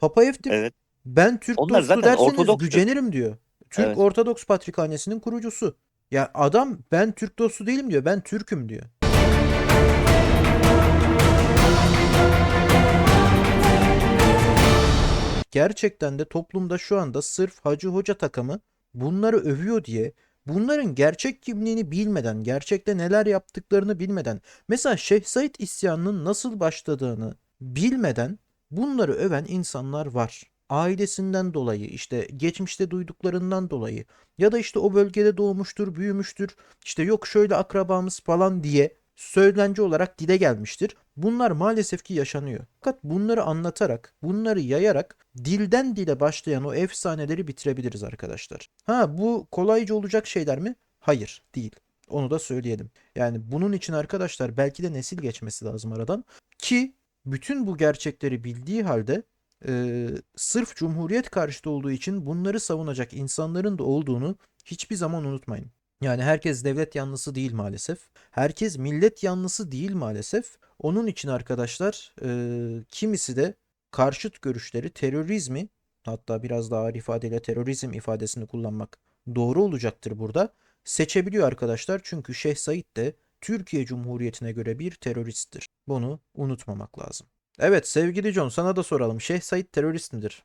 Papa F Evet. ben Türk Onlar dostu zaten derseniz Ortodokstur. gücenirim diyor. Türk Evet. Ortodoks Patrikhanesi'nin kurucusu. Ya adam ben Türk dostu değilim diyor. Ben Türk'üm diyor. Gerçekten de toplumda şu anda sırf Hacı Hoca takımı bunları övüyor diye bunların gerçek kimliğini bilmeden, gerçekte neler yaptıklarını bilmeden, mesela Şeyh Said isyanının nasıl başladığını bilmeden bunları öven insanlar var. Ailesinden dolayı, işte geçmişte duyduklarından dolayı ya da işte o bölgede doğmuştur, büyümüştür, işte yok şöyle akrabamız falan diye söylence olarak dile gelmiştir. Bunlar maalesef ki yaşanıyor. Fakat bunları anlatarak, bunları yayarak dilden dile başlayan o efsaneleri bitirebiliriz arkadaşlar. Ha bu kolayca olacak şeyler mi? Hayır, değil. Onu da söyleyelim. Yani bunun için arkadaşlar belki de nesil geçmesi lazım aradan ki bütün bu gerçekleri bildiği halde e, sırf Cumhuriyet karşıtı olduğu için bunları savunacak insanların da olduğunu hiçbir zaman unutmayın. Yani herkes devlet yanlısı değil maalesef. Herkes millet yanlısı değil maalesef. Onun için arkadaşlar e, kimisi de karşıt görüşleri terörizmi hatta biraz daha ağır ifadeyle terörizm ifadesini kullanmak doğru olacaktır burada. Seçebiliyor arkadaşlar çünkü Şeyh Said de Türkiye Cumhuriyeti'ne göre bir teröristtir. Bunu unutmamak lazım. Evet sevgili John sana da soralım. Şeyh Said terörist midir?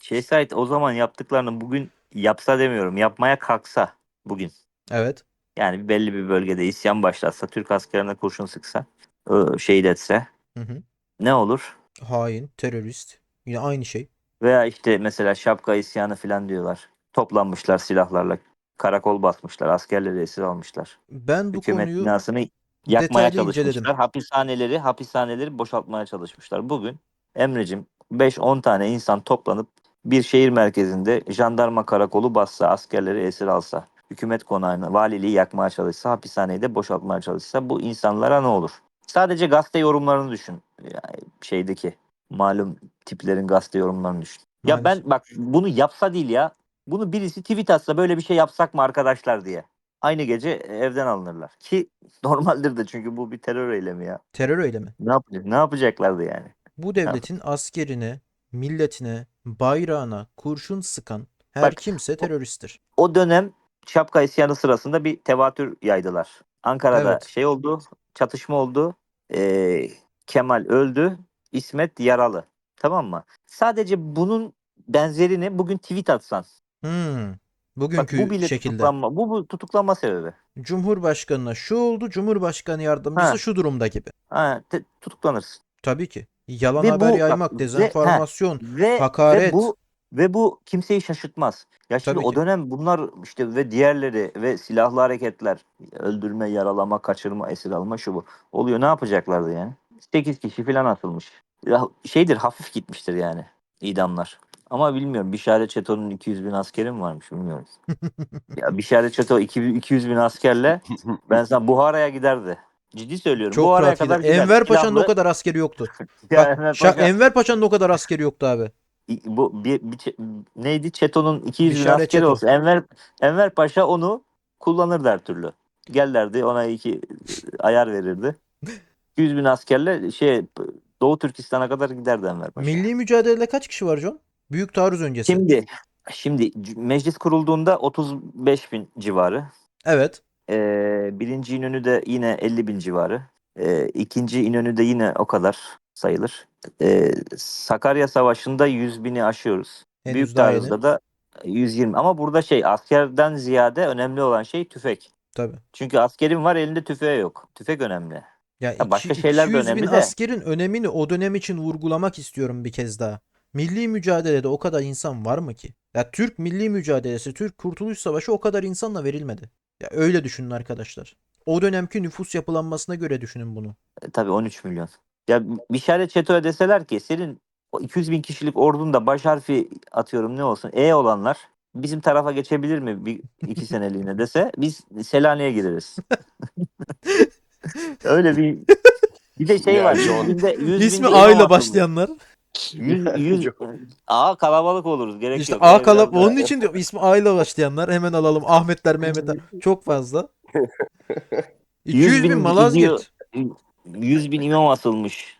Şey Said o zaman yaptıklarını bugün yapsa demiyorum. Yapmaya kalksa bugün. Evet. Yani belli bir bölgede isyan başlatsa, Türk askerine kurşun sıksa, şehit etse Hı hı. ne olur? Hain, terörist. Yine aynı şey. Veya işte mesela şapka isyanı falan diyorlar. Toplanmışlar silahlarla. Karakol basmışlar. Askerleri esir almışlar. Ben bu Hükümet konuyu binasını yakmaya detaylı inceledim. çalışmışlar. Hapishaneleri, hapishaneleri boşaltmaya çalışmışlar. Bugün Emre'cim 5-10 tane insan toplanıp bir şehir merkezinde jandarma karakolu bassa, askerleri esir alsa, hükümet konağını, valiliği yakmaya çalışsa, hapishaneyi de boşaltmaya çalışsa bu insanlara ne olur? Sadece gazete yorumlarını düşün. Yani şeydeki malum tiplerin gazete yorumlarını düşün. Ya ben bak bunu yapsa değil ya. Bunu birisi tweet atsa böyle bir şey yapsak mı arkadaşlar diye. Aynı gece evden alınırlar. Ki normaldir de çünkü bu bir terör eylemi ya. terör eylemi. Ne yapacak? Ne yapacaklardı yani? Bu devletin askerine, milletine, bayrağına kurşun sıkan her Bak, kimse teröristtir. O dönem şapka isyanı sırasında bir tevatür yaydılar. Ankara'da Evet. şey oldu, çatışma oldu. Ee, Kemal öldü, İsmet yaralı. Tamam mı? Sadece bunun benzerini bugün tweet atsan. Bak Bugünkü bu bile şekilde. tutuklanma. Bu, bu tutuklanma sebebi. Cumhurbaşkanına şu oldu, Cumhurbaşkanı yardımcısı Ha. şu durumda gibi. Ha, te- tutuklanırsın. Tabii ki. Yalan Ve haber bu- yaymak, bak, ve- dezenformasyon, Ve, Hakaret. ve bu ve bu kimseyi şaşırtmaz. Ya şimdi Tabii o ki. dönem bunlar işte ve diğerleri ve silahlı hareketler, öldürme, yaralama, kaçırma, esir alma şu bu. Oluyor ne yapacaklardı yani? 8 kişi falan atılmış. Ya şeydir hafif gitmiştir yani idamlar. Ama bilmiyorum Bişare Çeto'nun 200 bin askeri mi varmış bilmiyorum. ya Bişare Çeto 200 200 bin askerle ben sana Buhara'ya giderdi. Ciddi söylüyorum. çok Buhara'ya kadar gider. Enver Paşa'nın o kadar askeri yoktu. Ya Bak, Enver Şa- Paşa- Enver Paşa'nın o kadar askeri yoktu abi. bu bir, bir neydi Çeto'nun 200 bin Bişare askeri Çeto. olsa Enver Enver Paşa onu kullanırdı her türlü. Gel derdi ona iki ayar verirdi. 200 bin askerle şey Doğu Türkistan'a kadar giderdi Enver Paşa. Milli mücadelede kaç kişi var John? Büyük taarruz öncesi. Şimdi şimdi meclis kurulduğunda 35 bin civarı. Evet. Ee, birinci İnönü de yine 50 bin civarı. Ee, ikinci İnönü de yine o kadar sayılır. Ee, Sakarya Savaşı'nda 100 bini aşıyoruz. Henüz Büyük yeni. taarruzda da 120. Ama burada şey askerden ziyade önemli olan şey tüfek. Tabii. Çünkü askerin var elinde tüfeği yok. Tüfek önemli. Ya Ya başka iki- şeyler de 200 bin önemli de. askerin önemini o dönem için vurgulamak istiyorum bir kez daha. Milli mücadelede o kadar insan var mı ki? Ya Türk milli mücadelesi, Türk Kurtuluş Savaşı o kadar insanla verilmedi. Ya öyle düşünün arkadaşlar. O dönemki nüfus yapılanmasına göre düşünün bunu. E, tabii 13 milyon. Ya Bişare Çeto'ya deseler ki senin o 200 bin kişilik ordunda baş harfi atıyorum ne olsun E olanlar bizim tarafa geçebilir mi bir iki seneliğine dese biz Selanik'e gireriz. Öyle bir bir de şey var. John. 100 binde, 100 İsmi A ile başlayanlar. 100, 100 A kalabalık oluruz. Gerek İşte yok. A Öyle kalab biraz onun için diyor ismi A ile başlayanlar hemen alalım. Ahmetler, Mehmetler çok fazla. 200 bin, bin Malazgirt. gidiyor. 100 bin imam asılmış.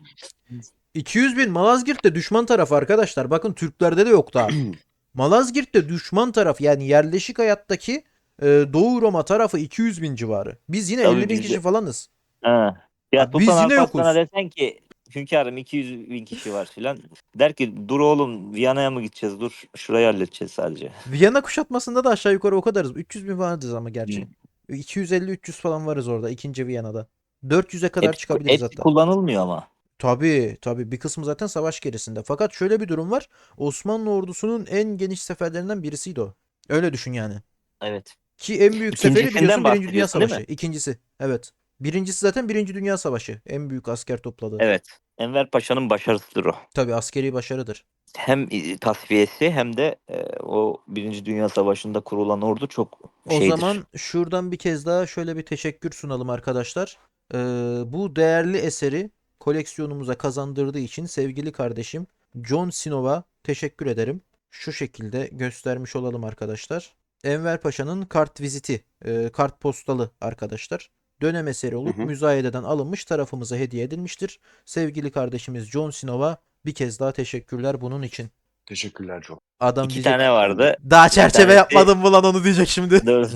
200 bin Malazgirt de düşman tarafı arkadaşlar. Bakın Türklerde de yok daha. Malazgirt de düşman taraf yani yerleşik hayattaki e, Doğu Roma tarafı 200 bin civarı. Biz yine Tabii 50 bin kişi falanız. Ha. Ya Biz yine yokuz. desen ki hünkârım 200 bin kişi var filan. Der ki dur oğlum Viyana'ya mı gideceğiz? Dur şurayı halledeceğiz sadece. Viyana kuşatmasında da aşağı yukarı o kadarız. 300 bin falanız ama gerçi. Hı. 250-300 falan varız orada ikinci Viyana'da. 400'e kadar Hepsi, çıkabiliriz hepsi hatta. kullanılmıyor ama. Tabii tabii bir kısmı zaten savaş gerisinde. Fakat şöyle bir durum var. Osmanlı ordusunun en geniş seferlerinden birisiydi o. Öyle düşün yani. Evet. Ki en büyük seferi biliyorsun Birinci Dünya Savaşı. İkincisi. Evet. Birincisi zaten Birinci Dünya Savaşı. En büyük asker topladığı. Evet. Enver Paşa'nın başarısıdır o. Tabii askeri başarıdır. Hem tasfiyesi hem de e, o Birinci Dünya Savaşı'nda kurulan ordu çok O şeydir. zaman şuradan bir kez daha şöyle bir teşekkür sunalım arkadaşlar. Ee, bu değerli eseri koleksiyonumuza kazandırdığı için sevgili kardeşim John Sinov'a teşekkür ederim. Şu şekilde göstermiş olalım arkadaşlar. Enver Paşa'nın kart viziti, e, kart postalı arkadaşlar. Dönem eseri olup Hı hı. müzayededen alınmış tarafımıza hediye edilmiştir. Sevgili kardeşimiz John Sinov'a bir kez daha teşekkürler bunun için. Teşekkürler John. Adam İki diyecek, tane vardı. daha çerçeve tanesi- yapmadım mı lan onu diyecek şimdi. Doğru.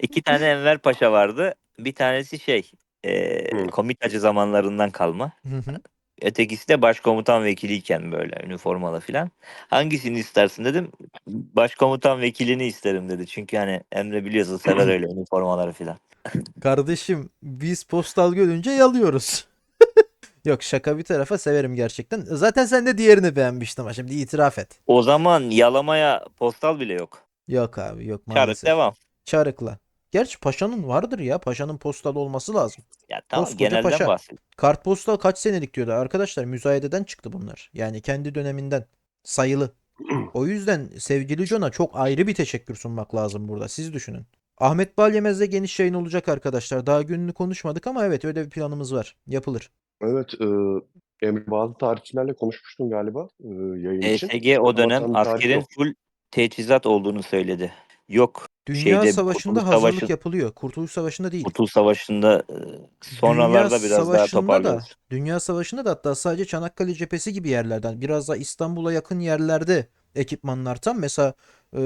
İki tane Enver Paşa vardı. Bir tanesi şey e, komitacı zamanlarından kalma. Hı hı. Ötekisi de başkomutan vekiliyken böyle üniformalı filan. Hangisini istersin dedim. Başkomutan vekilini isterim dedi. Çünkü hani Emre biliyorsun sever öyle üniformaları filan. Kardeşim biz postal görünce yalıyoruz. Yok şaka bir tarafa severim gerçekten. Zaten sen de diğerini beğenmiştin ama şimdi itiraf et. O zaman yalamaya postal bile yok. Yok abi yok Çarık maalesef. devam. Çarıkla. Gerçi paşanın vardır ya. Paşanın postal olması lazım. Ya tamam Koskoca genelden paşa. bahsediyorum. Kartpostal kaç senelik diyordu arkadaşlar. Müzayededen çıktı bunlar. Yani kendi döneminden. Sayılı. O yüzden sevgili John'a çok ayrı bir teşekkür sunmak lazım burada. Siz düşünün. Ahmet Balyemez'de geniş yayın olacak arkadaşlar. Daha gününü konuşmadık ama evet öyle bir planımız var. Yapılır. Evet, e, Emre bazı tarihçilerle konuşmuştun galiba e, yayın için. ESG o dönem askerin full teçhizat olduğunu söyledi. Yok Dünya şeyde Savaşı'nda Kurtuluş hazırlık Savaşı- yapılıyor. Kurtuluş Savaşı'nda değil. Kurtuluş Savaşı'nda e, sonralarda Dünya biraz daha Savaşı'nda toparlıyoruz. da Dünya Savaşı'nda da hatta sadece Çanakkale cephesi gibi yerlerden biraz daha İstanbul'a yakın yerlerde ekipmanlar tam. Mesela e,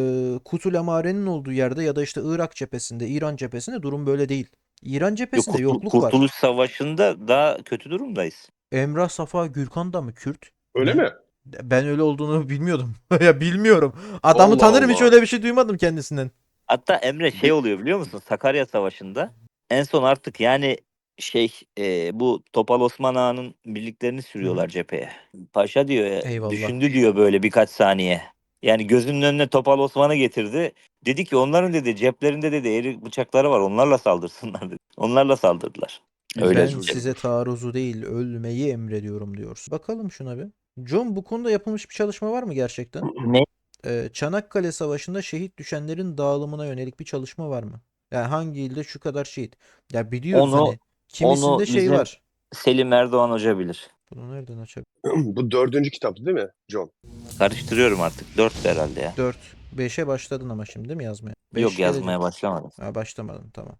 Kutul Emare'nin olduğu yerde ya da işte Irak cephesinde, İran cephesinde durum böyle değil. İran Yok, cephesinde Kurtul- yokluk var. Kurtuluş Savaşı'nda daha kötü durumdayız. Emrah Safa Gürkan da mı Kürt? Öyle mi? Ben öyle olduğunu bilmiyordum. ya bilmiyorum. Adamı Allah tanırım hiç Allah. öyle bir şey duymadım kendisinden. Hatta Emre şey oluyor biliyor musun? Sakarya Savaşı'nda en son artık yani şey e, bu Topal Osman Ağa'nın birliklerini sürüyorlar cepheye. Paşa diyor Eyvallah. düşündü diyor böyle birkaç saniye. Yani gözünün önüne Topal Osman'ı getirdi. Dedi ki onların dedi ceplerinde dedi eri bıçakları var onlarla saldırsınlar dedi. Onlarla saldırdılar. Öyle ben söyleyeyim. size taarruzu değil ölmeyi emrediyorum diyorsun. Bakalım şuna bir. John bu konuda yapılmış bir çalışma var mı gerçekten? Ne? Ee, Çanakkale Savaşı'nda şehit düşenlerin dağılımına yönelik bir çalışma var mı? Yani hangi ilde şu kadar şehit? Ya biliyoruz Onu- hani kimisinde onu şey bizim- var. Selim Erdoğan Hoca bilir. Bunu nereden açabilirim? Bu dördüncü kitaptı değil mi John? Karıştırıyorum artık. Dört herhalde ya. 4. 5'e başladın ama şimdi değil mi yazmaya? Yok Beş yazmaya gelecek. başlamadım. Ha, başlamadın tamam.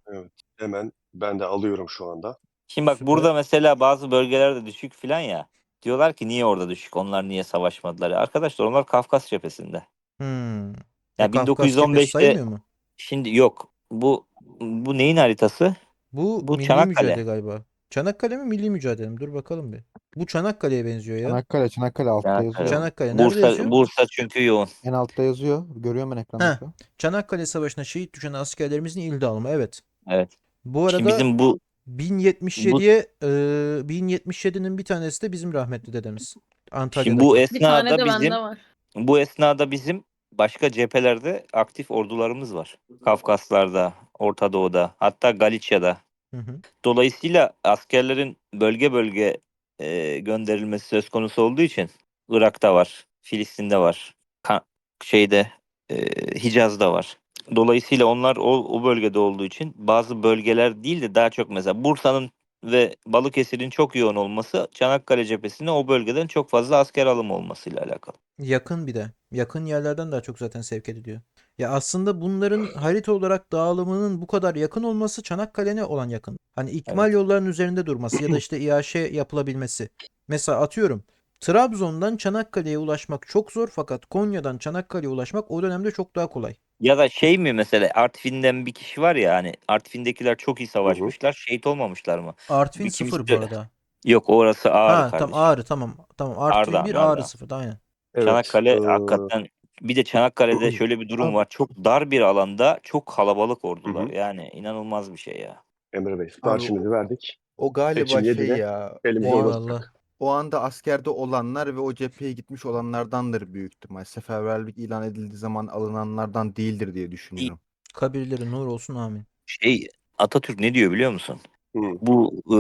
Hemen ben de alıyorum şu anda. Şimdi bak Süper. burada mesela bazı bölgelerde düşük filan ya. Diyorlar ki niye orada düşük? Onlar niye savaşmadılar? Arkadaşlar onlar Kafkas cephesinde. Hmm. Ya E, Kafkas cephesi 1915'te sayılmıyor mu? şimdi yok. Bu bu neyin haritası? Bu, bu milli Çanakkale. mücadele galiba. Çanakkale mi milli mücadele mi? Dur bakalım bir. Bu Çanakkale'ye benziyor ya. Çanakkale, Çanakkale altta Çanakkale. yazıyor. Çanakkale nerede Bursa yazıyor? Bursa çünkü yoğun. En altta yazıyor. Görüyorum ben ekranda. Heh. şu an. Çanakkale Savaşı'na şehit düşen askerlerimizin il dağılımı. Evet. Evet. Bu Şimdi arada bizim bu 1077'ye e, 1077'nin bir tanesi de bizim rahmetli dedemiz. Antalya'da. şimdi bu Bir tane esnada de bizim var. bu esnada bizim başka cephelerde aktif ordularımız var. Kafkaslarda, Orta Doğu'da, hatta Galicia'da. Hı hı. Dolayısıyla askerlerin bölge bölge e, gönderilmesi söz konusu olduğu için Irak'ta var, Filistin'de var, Ka- şeyde e, Hicaz'da var. Dolayısıyla onlar o, o bölgede olduğu için bazı bölgeler değil de daha çok mesela Bursa'nın ve Balıkesir'in çok yoğun olması Çanakkale cephesinde o bölgeden çok fazla asker alımı olmasıyla alakalı. Yakın bir de. Yakın yerlerden daha çok zaten sevk ediliyor. Ya aslında bunların harita olarak dağılımının bu kadar yakın olması Çanakkale'ne olan yakın. Hani ikmal yollarının üzerinde durması ya da işte iaşe yapılabilmesi. Mesela atıyorum Trabzon'dan Çanakkale'ye ulaşmak çok zor fakat Konya'dan Çanakkale'ye ulaşmak o dönemde çok daha kolay. Ya da şey mi mesela Artvin'den bir kişi var ya hani Artvin'dekiler çok iyi savaşmışlar. Şehit olmamışlar mı? Artvin Bir kimse 0 bu arada. Yok orası Ağrı Ha kardeşim. tamam Ağrı tamam. Tamam Artvin Ağrı'da, 1 Ağrı'da. Ağrı 0 aynen. Evet, Çanakkale eee, hakikaten bir de Çanakkale'de şöyle bir durum Abi- var. Çok dar bir alanda çok kalabalık ordular. Hı. Yani inanılmaz bir şey ya. Emre Bey siparişimizi verdik. O galiba Seçim şey yedide ya. elimize Eyvallah. O anda askerde olanlar ve o cepheye gitmiş olanlardandır büyük ihtimal. Seferberlik ilan edildiği zaman alınanlardan değildir diye düşünüyorum. Kabirleri nur olsun amin. Şey Atatürk ne diyor biliyor musun? Hı. Bu e,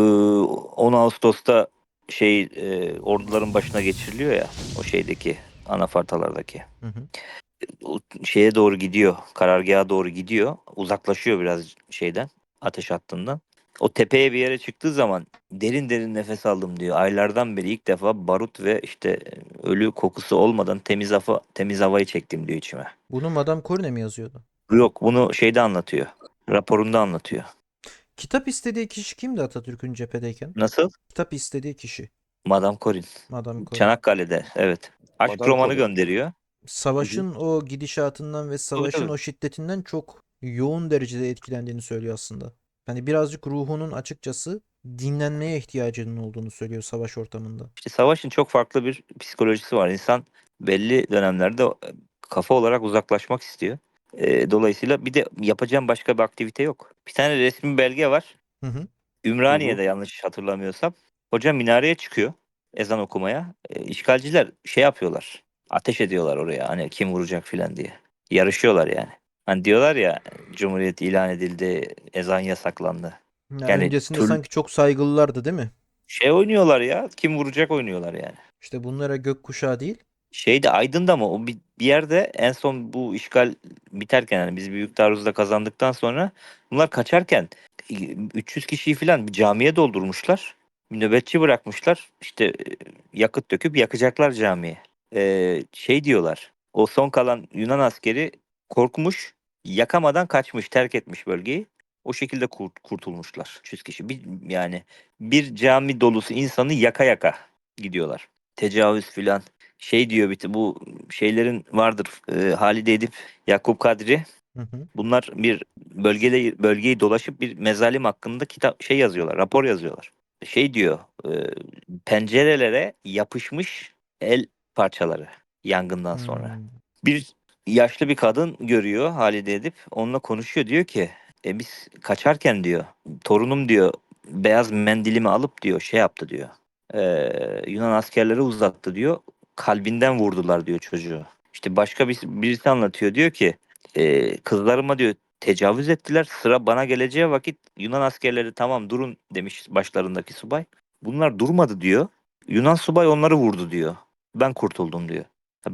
10 Ağustos'ta şey e, orduların başına geçiriliyor ya o şeydeki anafartalardaki. Hı hı. O şeye doğru gidiyor. Karargaha doğru gidiyor. Uzaklaşıyor biraz şeyden. Ateş hattından. O tepeye bir yere çıktığı zaman derin derin nefes aldım diyor. Aylardan beri ilk defa barut ve işte ölü kokusu olmadan temiz hava temiz havayı çektim diyor içime. Bunu Madame Corine mi yazıyordu? Yok bunu şeyde anlatıyor. Raporunda anlatıyor. Kitap istediği kişi kimdi Atatürk'ün cephedeyken? Nasıl? Kitap istediği kişi. Madame Corin. Madame Corine. Çanakkale'de evet. Aşk Madame romanı Corin. gönderiyor. Savaşın o gidişatından ve savaşın tabii. o şiddetinden çok yoğun derecede etkilendiğini söylüyor aslında. Hani birazcık ruhunun açıkçası dinlenmeye ihtiyacının olduğunu söylüyor savaş ortamında. İşte savaşın çok farklı bir psikolojisi var. İnsan belli dönemlerde kafa olarak uzaklaşmak istiyor. Ee, dolayısıyla bir de yapacağım başka bir aktivite yok. Bir tane resmi belge var. Hı hı. Ümraniye'de yanlış hatırlamıyorsam. Hoca minareye çıkıyor ezan okumaya. Ee, işgalciler şey yapıyorlar. Ateş ediyorlar oraya hani kim vuracak filan diye. Yarışıyorlar yani. Hani diyorlar ya Cumhuriyet ilan edildi, ezan yasaklandı. Yani Yani öncesinde tür- sanki çok saygılılardı değil mi? Şey oynuyorlar ya kim vuracak oynuyorlar yani. İşte bunlara gökkuşağı değil. Şeyde Aydın'da mı o bir, bir yerde en son bu işgal biterken yani biz Büyük Taarruz'da kazandıktan sonra bunlar kaçarken 300 kişiyi falan bir camiye doldurmuşlar. Bir nöbetçi bırakmışlar. İşte e, yakıt döküp yakacaklar camiye. Ee, şey diyorlar. O son kalan Yunan askeri korkmuş, yakamadan kaçmış, terk etmiş bölgeyi. O şekilde kurt- kurtulmuşlar 300 kişi. Bir, yani bir cami dolusu insanı yaka yaka gidiyorlar. Tecavüz filan şey diyor bir bu şeylerin vardır e, Halide Edip Yakup Kadri Hı hı. bunlar bir bölgede bölgeyi dolaşıp bir mezalim hakkında kitap şey yazıyorlar rapor yazıyorlar şey diyor e, pencerelere yapışmış el parçaları yangından sonra Hmm. bir yaşlı bir kadın görüyor Halide Edip onunla konuşuyor diyor ki e, biz kaçarken diyor torunum diyor beyaz mendilimi alıp diyor şey yaptı diyor e, Yunan askerleri uzattı diyor kalbinden vurdular diyor çocuğu. İşte başka bir, birisi anlatıyor diyor ki e, kızlarıma diyor tecavüz ettiler sıra bana geleceği vakit Yunan askerleri tamam durun demiş başlarındaki subay. Bunlar durmadı diyor. Yunan subay onları vurdu diyor. Ben kurtuldum diyor.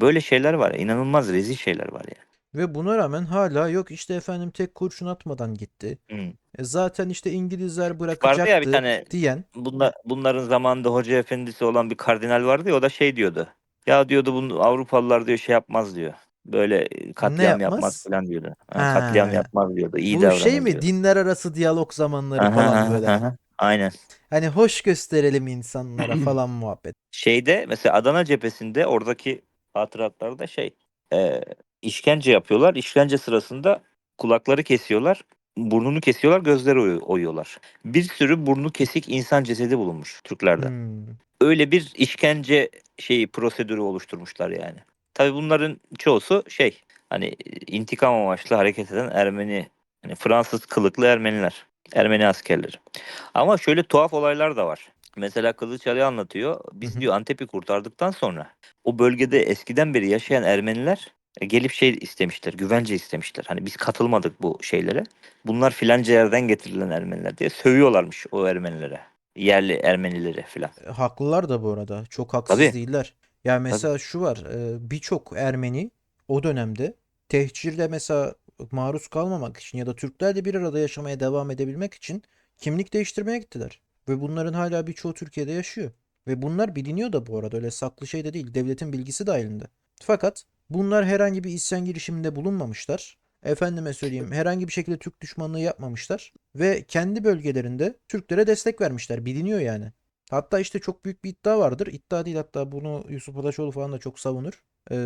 Böyle şeyler var ya inanılmaz rezil şeyler var ya. Ve buna rağmen hala yok işte efendim tek kurşun atmadan gitti. Hı. E zaten işte İngilizler Vardı ya bir tane diyen. Bunlar, bunların zamanında hoca efendisi olan bir kardinal vardı ya o da şey diyordu. Ya diyordu bunu Avrupalılar diyor şey yapmaz diyor. Böyle e, katliam yapmaz? yapmaz falan diyordu. Ha, Ha. Katliam yapmaz diyordu. İyi Bu davranır şey mi diyor. dinler arası diyalog zamanları Aha, falan aha, böyle. aha. Aynen. Hani hoş gösterelim insanlara falan muhabbet. Şeyde mesela Adana cephesinde oradaki hatıratlarda şey e, işkence yapıyorlar. İşkence sırasında kulakları kesiyorlar. Burnunu kesiyorlar, gözleri oyu- oyuyorlar. Bir sürü burnu kesik insan cesedi bulunmuş Türklerde. Hmm. öyle bir işkence şeyi prosedürü oluşturmuşlar yani. Tabii bunların çoğusu şey hani intikam amaçlı hareket eden Ermeni hani Fransız kılıklı Ermeniler. Ermeni askerleri. Ama şöyle tuhaf olaylar da var. Mesela Kılıç Ali anlatıyor. Biz Hı hı. diyor Antep'i kurtardıktan sonra o bölgede eskiden beri yaşayan Ermeniler e, gelip şey istemişler, güvence istemişler. Hani biz katılmadık bu şeylere. Bunlar filanca yerden getirilen Ermeniler diye sövüyorlarmış o Ermenilere. Yerli Ermenileri filan. E, Haklılar da bu arada. Çok haksız Tabii. değiller. Ya mesela şu var. e, Birçok Ermeni o dönemde tehcirle mesela maruz kalmamak için ya da Türklerle bir arada yaşamaya devam edebilmek için kimlik değiştirmeye gittiler. Ve bunların hala birçoğu Türkiye'de yaşıyor. Ve bunlar biliniyor da bu arada öyle saklı şey de değil. Devletin bilgisi dahilinde. Fakat bunlar herhangi bir isyan girişiminde bulunmamışlar. Efendime söyleyeyim herhangi bir şekilde Türk düşmanlığı yapmamışlar. Ve kendi bölgelerinde Türklere destek vermişler. Biliniyor yani. Hatta işte çok büyük bir iddia vardır. İddia değil hatta bunu Yusuf Adaçoğlu falan da çok savunur. Ee,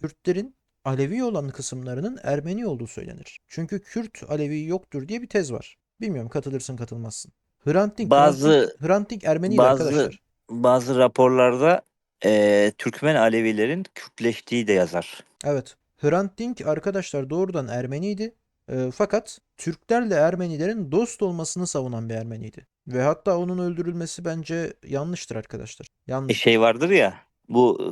Kürtlerin Alevi olan kısımlarının Ermeni olduğu söylenir. Çünkü Kürt Alevi yoktur diye bir tez var. Bilmiyorum katılırsın katılmazsın. Hrant Dink, Bazı- Hrant Dink, Ermeniydi bazı- arkadaşlar. Bazı raporlarda e, Türkmen Alevilerin Kürtleştiği de yazar. Evet. Hrant Dink arkadaşlar doğrudan Ermeniydi. Ee, fakat Türklerle Ermenilerin dost olmasını savunan bir Ermeniydi. Ve hatta onun öldürülmesi bence yanlıştır arkadaşlar. E, Yanlış. şey vardır ya bu e,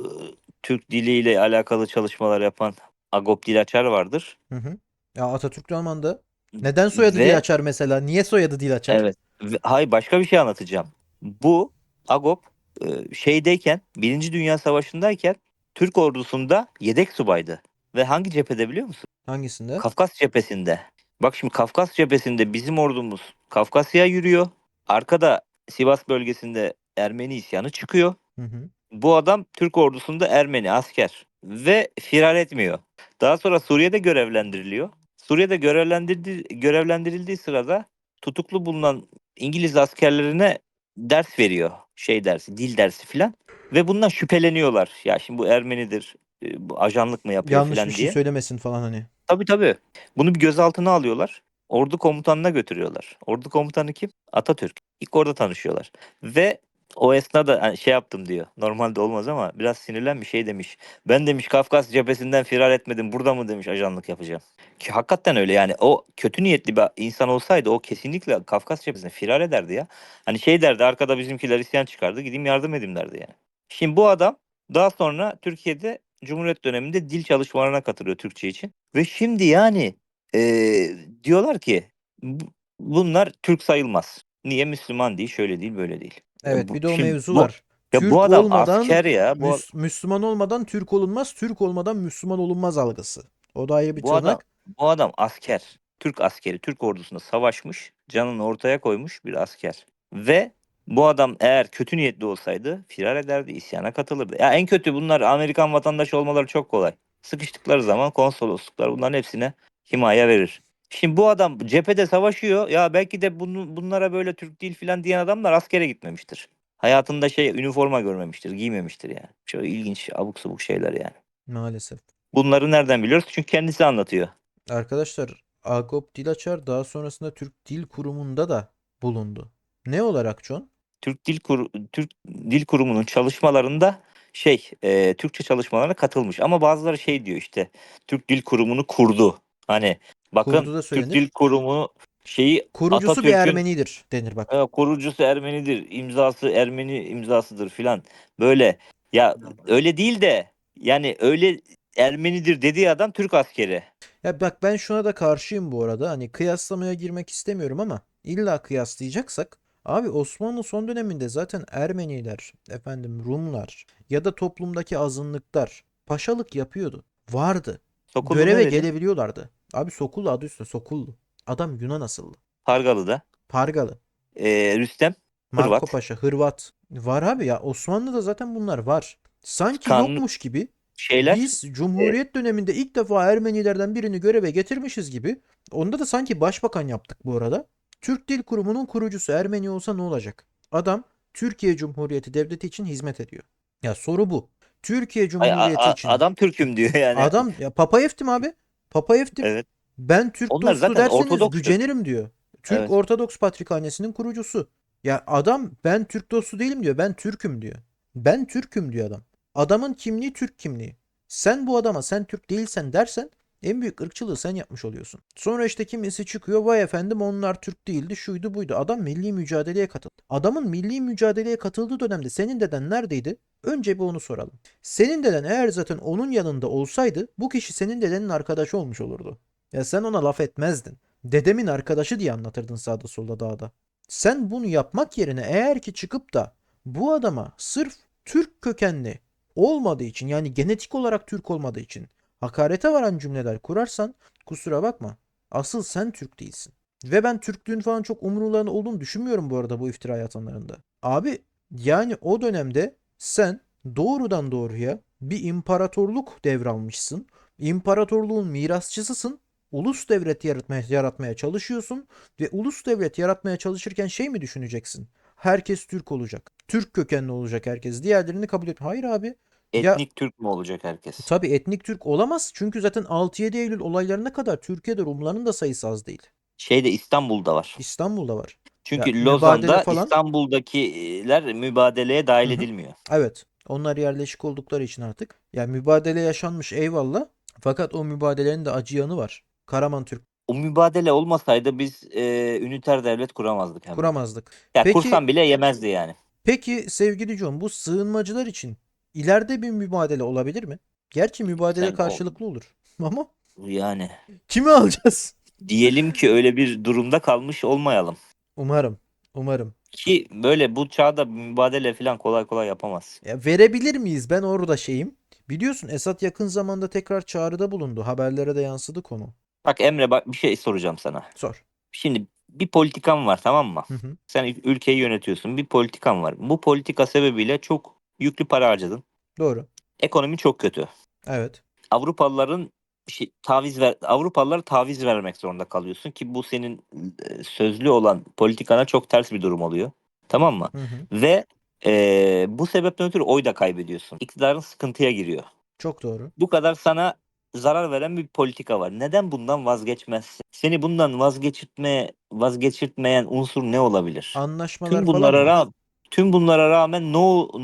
Türk diliyle alakalı çalışmalar yapan Agop Dilaçar vardır. Hı hı. Ya Atatürk zamanında neden soyadı Ve- dil açar mesela? Niye soyadı dil açar? Evet. Ve- Hayır başka bir şey anlatacağım. Bu Agop e, şeydeyken Birinci Dünya Savaşı'ndayken Türk ordusunda yedek subaydı. Ve hangi cephede biliyor musun? Hangisinde? Kafkas cephesinde. Bak şimdi Kafkas cephesinde bizim ordumuz Kafkasya'ya yürüyor. Arkada Sivas bölgesinde Ermeni isyanı çıkıyor. Hı hı. Bu adam Türk ordusunda Ermeni asker ve firar etmiyor. Daha sonra Suriye'de görevlendiriliyor. Suriye'de görevlendirildiği, görevlendirildiği sırada tutuklu bulunan İngiliz askerlerine ders veriyor. Şey dersi, dil dersi filan. Ve bundan şüpheleniyorlar. Ya şimdi bu Ermenidir, e, bu ajanlık mı yapıyor Yanlış filan bir diye. şey söylemesin falan hani. Tabii tabii. Bunu bir gözaltına alıyorlar. Ordu komutanına götürüyorlar. Ordu komutanı kim? Atatürk. İlk orada tanışıyorlar. Ve o esnada şey yaptım diyor. Normalde olmaz ama biraz sinirlenmiş şey demiş. Ben demiş Kafkas cephesinden firar etmedim. Burada mı demiş ajanlık yapacağım. Ki hakikaten öyle yani o kötü niyetli bir insan olsaydı o kesinlikle Kafkas cephesinden firar ederdi ya. Hani şey derdi arkada bizimkiler isyan çıkardı gideyim yardım edeyim derdi yani. Şimdi bu adam daha sonra Türkiye'de Cumhuriyet döneminde dil çalışmalarına katılıyor Türkçe için. Ve şimdi yani eee, diyorlar ki bu- bunlar Türk sayılmaz. Niye Müslüman değil, şöyle değil, böyle değil. Evet bu- bir de o şimdi mevzu bu- var. Ya Türk bu adam olmadan asker ya. Bu, Müs- Müslüman olmadan Türk olunmaz, Türk olmadan Müslüman olunmaz algısı. O da ayrı bir bu adam tırnak. bu adam asker. Türk askeri, Türk ordusunda savaşmış, canını ortaya koymuş bir asker. Ve bu adam eğer kötü niyetli olsaydı firar ederdi, isyana katılırdı. Ya en kötü bunlar Amerikan vatandaşı olmaları çok kolay. Sıkıştıkları zaman konsolosluklar bunların hepsine himaye verir. Şimdi bu adam cephede savaşıyor. Ya belki de bunu, bunlara böyle Türk değil filan diyen adamlar askere gitmemiştir. Hayatında şey üniforma görmemiştir, giymemiştir yani. Çok ilginç, abuk sabuk şeyler yani. Maalesef. Bunları nereden biliyoruz? Çünkü kendisi anlatıyor. Arkadaşlar Agop Dilaçar daha sonrasında Türk Dil Kurumu'nda da bulundu. Ne olarak John? Türk Dil Kur Türk Dil Kurumu'nun çalışmalarında şey e, Türkçe çalışmalarına katılmış ama bazıları şey diyor işte Türk Dil Kurumu'nu kurdu. Hani bakın da Türk. Dil Kurumu şeyi Kurucusu bir Atatürk'ün Ermenidir denir bak. e, kurucusu Ermenidir, imzası Ermeni imzasıdır filan. Böyle ya öyle değil de yani öyle Ermenidir dediği adam Türk askeri. Ya bak ben şuna da karşıyım bu arada. Hani kıyaslamaya girmek istemiyorum ama illa kıyaslayacaksak abi Osmanlı son döneminde zaten Ermeniler, efendim Rumlar ya da toplumdaki azınlıklar paşalık yapıyordu. Vardı. Sokullu Göreve nereli? gelebiliyorlardı. Abi Sokullu adı üstünde Sokullu. Adam Yunan asıllı. Pargalı'da. Pargalı. E, Rüstem Marco Hırvat. Paşa, Hırvat. Var abi ya Osmanlı'da zaten bunlar var. Sanki Kan- yokmuş gibi şeyler biz Cumhuriyet döneminde ilk defa Ermenilerden birini göreve getirmişiz gibi. Onda da sanki başbakan yaptık bu arada. Türk Dil Kurumu'nun kurucusu Ermeni olsa ne olacak? Adam Türkiye Cumhuriyeti Devleti için hizmet ediyor. Ya soru bu. Türkiye Ay, a- Cumhuriyeti a- için. adam Türk'üm diyor yani. Adam ya Papayev'tim abi. Papayev'tim. Evet. Ben Türk Onlar dostu zaten derseniz Ortodoks gücenirim diyor. Türk Evet. Ortodoks Patrikhanesi'nin kurucusu. Ya adam ben Türk dostu değilim diyor. Ben Türk'üm diyor. Ben Türk'üm diyor adam. Adamın kimliği Türk kimliği. Sen bu adama sen Türk değilsen dersen en büyük ırkçılığı sen yapmış oluyorsun. Sonra işte kimisi çıkıyor vay efendim onlar Türk değildi şuydu buydu. Adam milli mücadeleye katıldı. Adamın milli mücadeleye katıldığı dönemde senin deden neredeydi? Önce bir onu soralım. Senin deden eğer zaten onun yanında olsaydı bu kişi senin dedenin arkadaşı olmuş olurdu. Ya sen ona laf etmezdin. Dedemin arkadaşı diye anlatırdın sağda solda dağda. Sen bunu yapmak yerine eğer ki çıkıp da bu adama sırf Türk kökenli olmadığı için yani genetik olarak Türk olmadığı için hakarete varan cümleler kurarsan kusura bakma. Asıl sen Türk değilsin. Ve ben Türklüğün falan çok umurlarında olduğunu düşünmüyorum bu arada bu iftira atanlarında. Abi yani o dönemde sen doğrudan doğruya bir imparatorluk devralmışsın. İmparatorluğun mirasçısısın ulus devlet yaratmaya, yaratmaya çalışıyorsun ve ulus devlet yaratmaya çalışırken şey mi düşüneceksin? Herkes Türk olacak. Türk kökenli olacak herkes. Diğerlerini kabul et. Hayır abi. Etnik Türk mü olacak herkes? Tabii etnik Türk olamaz. Çünkü zaten 6-7 Eylül olaylarına kadar Türkiye'de Rumların da sayısı az değil. Şeyde İstanbul'da var. İstanbul'da var. Çünkü Ya, Lozan'da mübadele falan- İstanbul'dakiler mübadeleye dahil Hı hı. edilmiyor. Evet. Onlar yerleşik oldukları için artık. Yani mübadele yaşanmış eyvallah. Fakat o mübadelenin de acı yanı var. Karaman Türk O mübadele olmasaydı biz e, üniter devlet kuramazdık hemen. kuramazdık. Ya Peki- kursan bile yemezdi yani. Peki sevgili John bu sığınmacılar için ileride bir mübadele olabilir mi? Gerçi mübadele Sen o- karşılıklı olur. Ama Yani kimi alacağız? diyelim ki öyle bir durumda kalmış olmayalım. Umarım. Umarım. Ki böyle bu çağda mübadele falan kolay kolay yapamaz. Ya verebilir miyiz? Ben orada şeyim. Biliyorsun Esat yakın zamanda tekrar çağrıda bulundu. Haberlere de yansıdı konu. Bak Emre bak bir şey soracağım sana. Sor. Şimdi bir politikan var tamam mı? Hı hı. Sen ül- ülkeyi yönetiyorsun. Bir politikan var. Bu politika sebebiyle çok yüklü para harcadın. Doğru. Ekonomi çok kötü. Evet. Avrupalıların şey, taviz ver Avrupalılara taviz vermek zorunda kalıyorsun ki bu senin e, sözlü olan politikana çok ters bir durum oluyor. Tamam mı? Hı hı. Ve e, bu sebepten ötürü oy da kaybediyorsun. İktidarın sıkıntıya giriyor. Çok doğru. Bu kadar sana zarar veren bir politika var. Neden bundan vazgeçmezsin? Seni bundan vazgeçirtmeye vazgeçirtmeyen unsur ne olabilir? Anlaşmalar Tüm falan bunlara mı? rağmen tüm bunlara rağmen ne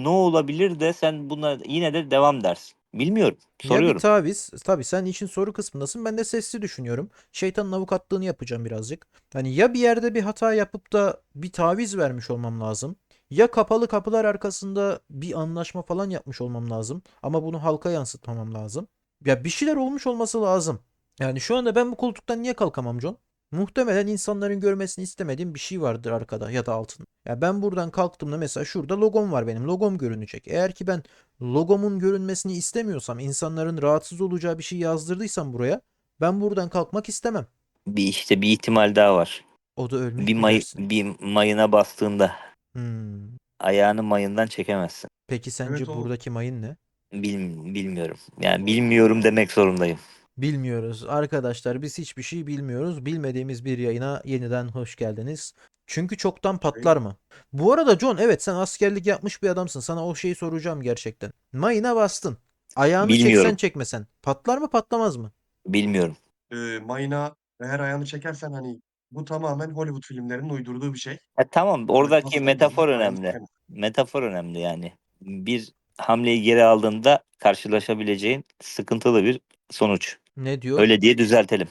ne olabilir de sen buna yine de devam dersin. Bilmiyorum. Ya bir Soruyorum. taviz. Tabii sen işin soru kısmındasın. Ben de sesli düşünüyorum. Şeytanın avukatlığını yapacağım birazcık. Hani ya bir yerde bir hata yapıp da bir taviz vermiş olmam lazım. Ya kapalı kapılar arkasında bir anlaşma falan yapmış olmam lazım. Ama bunu halka yansıtmamam lazım. Ya bir şeyler olmuş olması lazım. Yani şu anda ben bu koltuktan niye kalkamam John? Muhtemelen insanların görmesini istemediğim bir şey vardır arkada ya da altında. Ya ben buradan kalktığımda mesela şurada logom var benim. Logom görünecek. Eğer ki ben logomun görünmesini istemiyorsam, insanların rahatsız olacağı bir şey yazdırdıysam buraya, ben buradan kalkmak istemem. Bir işte bir ihtimal daha var. O da ölmek Bir may dersin? bir mayına bastığında Hmm. ayağını mayından çekemezsin. Peki sence Evet, o- buradaki mayın ne? Bil, bilmiyorum. Yani bilmiyorum demek zorundayım. Bilmiyoruz. Arkadaşlar biz hiçbir şey bilmiyoruz. Bilmediğimiz bir yayına yeniden hoş geldiniz. Çünkü çoktan patlar mı? Bu arada John evet sen askerlik yapmış bir adamsın. Sana o şeyi soracağım gerçekten. Mayına bastın. Ayağını çeksen Bilmiyorum. çekmesen. Patlar mı patlamaz mı? Bilmiyorum. Ee, mayına eğer ayağını çekersen hani bu tamamen Hollywood filmlerinin uydurduğu bir şey. E, tamam oradaki metafor önemli. Metafor önemli yani. Bir hamleyi geri aldığında karşılaşabileceğin sıkıntılı bir sonuç. Ne diyor? Öyle diye düzeltelim.